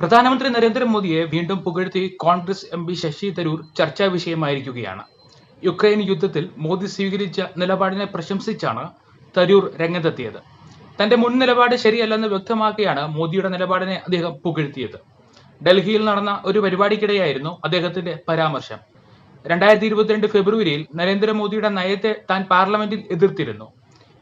പ്രധാനമന്ത്രി നരേന്ദ്രമോദിയെ വീണ്ടും പുകഴ്ത്തി Congress M P Shashi Tharoor ചർച്ചാ വിഷയമായിരിക്കുകയാണ്. യുക്രൈൻ യുദ്ധത്തിൽ മോദി സ്വീകരിച്ച നിലപാടിനെ പ്രശംസിച്ചാണ് തരൂർ രംഗത്തെത്തിയത്. തന്റെ മുൻ നിലപാട് ശരിയല്ലെന്ന് വ്യക്തമാക്കിയാണ് മോദിയുടെ നിലപാടിനെ അദ്ദേഹം പുകഴ്ത്തിയത്. ഡൽഹിയിൽ നടന്ന ഒരു പരിപാടിക്കിടെയായിരുന്നു അദ്ദേഹത്തിന്റെ പരാമർശം. രണ്ടായിരത്തി ഇരുപത്തിരണ്ട് ഫെബ്രുവരിയിൽ നരേന്ദ്രമോദിയുടെ നയത്തെ താൻ പാർലമെന്റിൽ എതിർത്തിരുന്നു.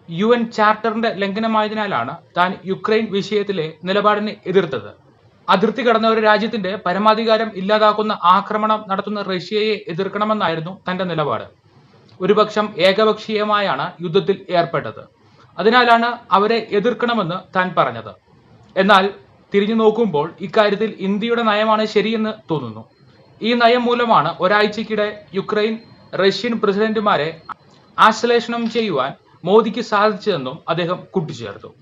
യു എൻ ചാർട്ടറിന്റെ ലംഘനമായതിനാലാണ് താൻ യുക്രൈൻ വിഷയത്തിലെ നിലപാടിനെ എതിർത്തത്. അതിർത്തി കടന്ന ഒരു രാജ്യത്തിന്റെ പരമാധികാരം ഇല്ലാതാക്കുന്ന ആക്രമണം നടത്തുന്ന റഷ്യയെ എതിർക്കണമെന്നായിരുന്നു തന്റെ നിലപാട്. ഒരുപക്ഷം ഏകപക്ഷീയമായാണ് യുദ്ധത്തിൽ ഏർപ്പെട്ടത്. അതിനാലാണ് അവരെ എതിർക്കണമെന്ന് താൻ പറഞ്ഞത്. എന്നാൽ തിരിഞ്ഞു നോക്കുമ്പോൾ ഇക്കാര്യത്തിൽ ഇന്ത്യയുടെ നയമാണ് ശരിയെന്ന് തോന്നുന്നു. ഈ നയം മൂലമാണ് ഒരാഴ്ചക്കിടെ യുക്രൈൻ റഷ്യൻ പ്രസിഡന്റുമാരെ ആശ്ലേഷണം ചെയ്യുവാൻ മോദിക്ക് സാധിച്ചതെന്നും അദ്ദേഹം കൂട്ടിച്ചേർത്തു.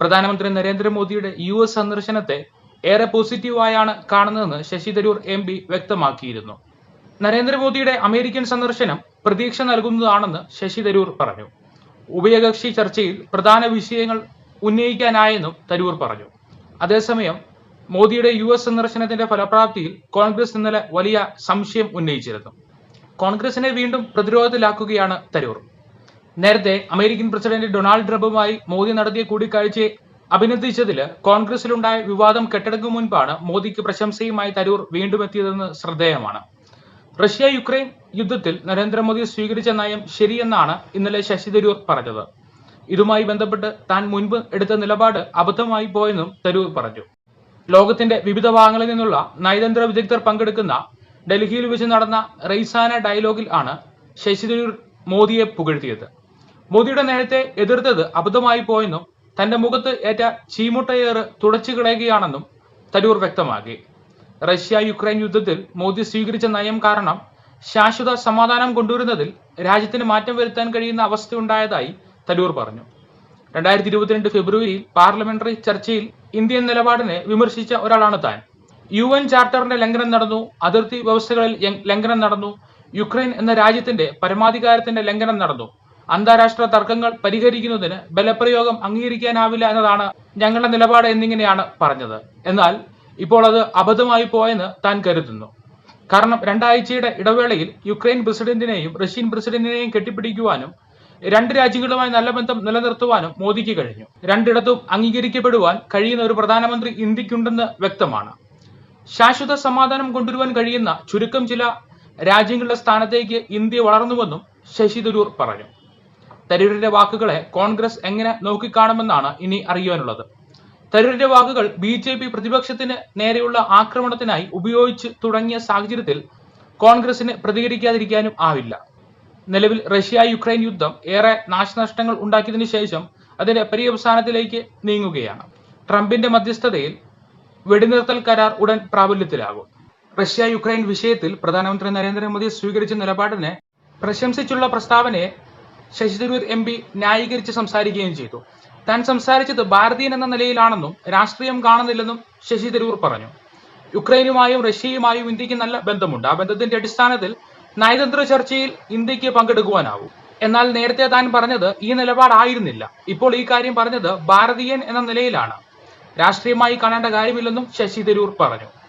പ്രധാനമന്ത്രി നരേന്ദ്രമോദിയുടെ യു എസ് സന്ദർശനത്തെ ഏറെ പോസിറ്റീവായാണ് കാണുന്നതെന്ന് ശശി തരൂർ എം പി വ്യക്തമാക്കിയിരുന്നു. നരേന്ദ്രമോദിയുടെ അമേരിക്കൻ സന്ദർശനം പ്രതീക്ഷ നൽകുന്നതാണെന്ന് ശശി തരൂർ പറഞ്ഞു. ഉഭയകക്ഷി ചർച്ചയിൽ പ്രധാന വിഷയങ്ങൾ ഉന്നയിക്കാനായെന്നും തരൂർ പറഞ്ഞു. അതേസമയം മോദിയുടെ യു എസ് സന്ദർശനത്തിന്റെ ഫലപ്രാപ്തിയിൽ കോൺഗ്രസ് ഇന്നലെ വലിയ സംശയം ഉന്നയിച്ചിരുന്നു. കോൺഗ്രസിനെ വീണ്ടും പ്രതിരോധത്തിലാക്കുകയാണ് തരൂർ. നേരത്തെ അമേരിക്കൻ പ്രസിഡന്റ് ഡൊണാൾഡ് ട്രംപുമായി മോദി നടത്തിയ കൂടിക്കാഴ്ചയെ അഭിനന്ദിച്ചതിൽ കോൺഗ്രസിലുണ്ടായ വിവാദം കെട്ടടങ്ങും മുൻപാണ് മോദിക്ക് പ്രശംസയുമായി തരൂർ വീണ്ടും എത്തിയതെന്ന് ശ്രദ്ധേയമാണ്. റഷ്യ യുക്രൈൻ യുദ്ധത്തിൽ നരേന്ദ്രമോദി സ്വീകരിച്ച നയം ശരിയെന്നാണ് ഇന്നലെ ശശി തരൂർ പറഞ്ഞത്. ഇതുമായി ബന്ധപ്പെട്ട് താൻ മുൻപ് എടുത്ത നിലപാട് അബദ്ധമായി പോയെന്നും തരൂർ പറഞ്ഞു. ലോകത്തിന്റെ വിവിധ ഭാഗങ്ങളിൽ നിന്നുള്ള നയതന്ത്ര വിദഗ്ധർ പങ്കെടുക്കുന്ന ഡൽഹിയിൽ വെച്ച് നടന്ന റെയ്സാന ഡയലോഗിൽ ആണ് ശശി തരൂർ മോദിയെ പുകഴ്ത്തിയത്. മോദിയുടെ നേരത്തെ എതിർത്തത് അബദ്ധമായി പോയെന്നും തന്റെ മുഖത്ത് ഏറ്റ ചീമുട്ടയേറ് തുടച്ചു കളയുകയാണെന്നും തരൂർ വ്യക്തമാക്കി. റഷ്യ യുക്രൈൻ യുദ്ധത്തിൽ മോദി സ്വീകരിച്ച നയം കാരണം ശാശ്വത സമാധാനം കൊണ്ടുവരുന്നതിൽ രാജ്യത്തിന് മാറ്റം വരുത്താൻ കഴിയുന്ന അവസ്ഥയുണ്ടായതായി തരൂർ പറഞ്ഞു. രണ്ടായിരത്തി ഇരുപത്തിരണ്ട് ഫെബ്രുവരിയിൽ പാർലമെന്ററി ചർച്ചയിൽ ഇന്ത്യൻ നിലപാടിനെ വിമർശിച്ച ഒരാളാണ് താൻ. യു എൻ ചാർട്ടറിന്റെ ലംഘനം നടന്നു അതിർത്തി വ്യവസ്ഥകളിൽ ലംഘനം നടന്നു യുക്രൈൻ എന്ന രാജ്യത്തിന്റെ പരമാധികാരത്തിന്റെ ലംഘനം നടന്നു. അന്താരാഷ്ട്ര തർക്കങ്ങൾ പരിഹരിക്കുന്നതിന് ബലപ്രയോഗം അംഗീകരിക്കാനാവില്ല എന്നതാണ് ഞങ്ങളുടെ നിലപാട് എന്നിങ്ങനെയാണ് പറഞ്ഞത്. എന്നാൽ ഇപ്പോൾ അത് അബദ്ധമായി പോയെന്ന് താൻ കരുതുന്നു. കാരണം രണ്ടാഴ്ചയുടെ ഇടവേളയിൽ യുക്രൈൻ പ്രസിഡന്റിനെയും റഷ്യൻ പ്രസിഡന്റിനെയും കെട്ടിപ്പിടിക്കുവാനും രണ്ട് രാജ്യങ്ങളുമായി നല്ല ബന്ധം നിലനിർത്തുവാനും മോദിക്ക് കഴിഞ്ഞു. രണ്ടിടത്തും അംഗീകരിക്കപ്പെടുവാൻ കഴിയുന്ന ഒരു പ്രധാനമന്ത്രി ഇന്ത്യക്കുണ്ടെന്ന് വ്യക്തമാണ്. ശാശ്വത സമാധാനം കൊണ്ടുവരുവാൻ കഴിയുന്ന ചുരുക്കം ചില രാജ്യങ്ങളുടെ സ്ഥാനത്തേക്ക് ഇന്ത്യ വളർന്നുവെന്നും ശശി തരൂർ പറഞ്ഞു. തരൂരിന്റെ വാക്കുകളെ കോൺഗ്രസ് എങ്ങനെ നോക്കിക്കാണുമെന്നാണ് ഇനി അറിയുവാനുള്ളത് തരൂരിന്റെ വാക്കുകൾ ബി ജെ പി പ്രതിപക്ഷത്തിന് നേരെയുള്ള ആക്രമണത്തിനായി ഉപയോഗിച്ച് തുടങ്ങിയ സാഹചര്യത്തിൽ കോൺഗ്രസിന് പ്രതികരിക്കാതിരിക്കാനും ആവില്ല. നിലവിൽ റഷ്യ യുക്രൈൻ യുദ്ധം ഏറെ നാശനഷ്ടങ്ങൾ ഉണ്ടാക്കിയതിനു ശേഷം അതിന്റെ പര്യവസാനത്തിലേക്ക് നീങ്ങുകയാണ്. ട്രംപിന്റെ മധ്യസ്ഥതയിൽ വെടിനിർത്തൽ കരാർ ഉടൻ പ്രാബല്യത്തിലാകും. റഷ്യ യുക്രൈൻ വിഷയത്തിൽ പ്രധാനമന്ത്രി നരേന്ദ്രമോദി സ്വീകരിച്ച നിലപാടിനെ പ്രശംസിച്ചുള്ള പ്രസ്താവനയെ ശശി തരൂർ എം പി ന്യായീകരിച്ച് സംസാരിക്കുകയും ചെയ്തു. താൻ സംസാരിച്ചത് ഭാരതീയൻ എന്ന നിലയിലാണെന്നും രാഷ്ട്രീയം കാണുന്നില്ലെന്നും ശശി തരൂർ പറഞ്ഞു. യുക്രൈനുമായും റഷ്യയുമായും ഇന്ത്യയ്ക്ക് നല്ല ബന്ധമുണ്ട്. ആ ബന്ധത്തിന്റെ അടിസ്ഥാനത്തിൽ നയതന്ത്ര ചർച്ചയിൽ ഇന്ത്യയ്ക്ക് പങ്കെടുക്കുവാനാവും. എന്നാൽ നേരത്തെ താൻ പറഞ്ഞത് ഈ നിലപാടായിരുന്നില്ല. ഇപ്പോൾ ഈ കാര്യം പറഞ്ഞത് ഭാരതീയൻ എന്ന നിലയിലാണ്. രാഷ്ട്രീയമായി കാണേണ്ട കാര്യമില്ലെന്നും ശശി തരൂർ പറഞ്ഞു.